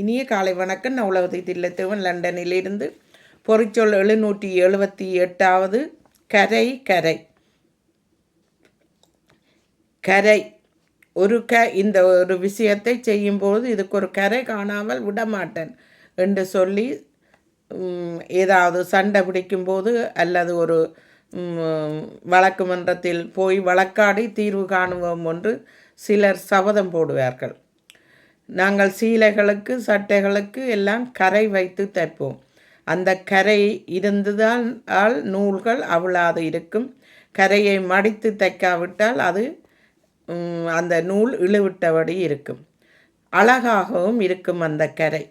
இனிய காலை வணக்கம். நான் உலகத்தை தில்லத்தேவன் லண்டனிலிருந்து பொறிச்சொல் எழுநூற்றி எழுபத்தி எட்டாவது. கரை கரை. கரை. ஒரு க இந்த ஒரு விஷயத்தை செய்யும்போது இதுக்கு ஒரு கரை காணாமல் விடமாட்டேன் என்று சொல்லி ஏதாவது சண்டை பிடிக்கும்போது அல்லது ஒரு வழக்கு மன்றத்தில் போய் வழக்காடி தீர்வு காணுவோம் என்று சிலர் சபதம் போடுவார்கள். நாங்கள் சீலைகளுக்கு சட்டைகளுக்கு எல்லாம் கரை வைத்து தைப்போம். அந்த கரை இருந்துதான் ஆல் நூல்கள் அவிழாது இருக்கும். கரையை மடித்து தைக்காவிட்டால் அது அந்த நூல் இழுவிட்டபடி இருக்கும். அழகாகவும் இருக்கும் அந்த கரை.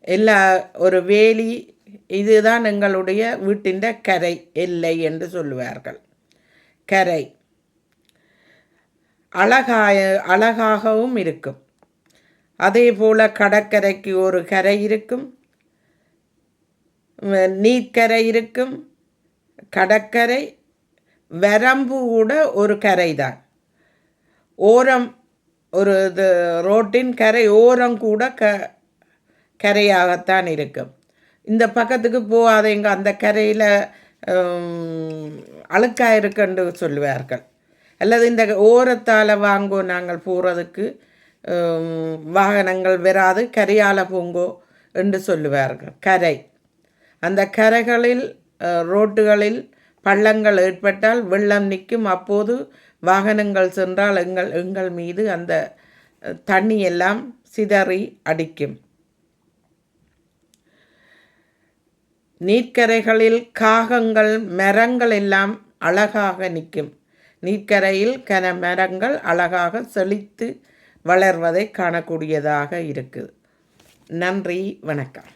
எல்லா ஒரு வேலி இதுதான் எங்களுடைய வீட்டின் கரை எல்லை என்று சொல்லுவார்கள். கரை. அழகாய அழகாகவும் இருக்கும். அதே போல் கடற்கரைக்கு ஒரு கரை இருக்கும். நீர்க்கரை இருக்கும். கடற்கரை வரம்பு கூட ஒரு கரை தான் ஓரம் ஒரு இது ரோட்டின் கரை ஓரம் கூட க கரையாகத்தான் இருக்கும். இந்த பக்கத்துக்கு போகாதீங்க. அந்த கரையில் அழுக்காக இருக்குன்னு சொல்லுவார்கள். அல்லது இந்த ஓரத்தால் வாங்கோ நாங்கள் போகிறதுக்கு வாகனங்கள் வராது கரையால் பூங்கோ என்று சொல்லுவார்கள். கரை. அந்த கரைகளில் ரோட்டுகளில் பள்ளங்கள் ஏற்பட்டால் வெள்ளம் நிற்கும். அப்போது வாகனங்கள் சென்றால் எங்கள் எங்கள் மீது அந்த தண்ணி எல்லாம் சிதறி அடிக்கும். நீர்க்கரைகளில் காகங்கள் மரங்கள் எல்லாம் அழகாக நிற்கும். நீர்க்கரையில் கன மரங்கள் அழகாக செழித்து வளர்வதை காணக்கூடியதாக இருக்குது. நன்றி வணக்கம்.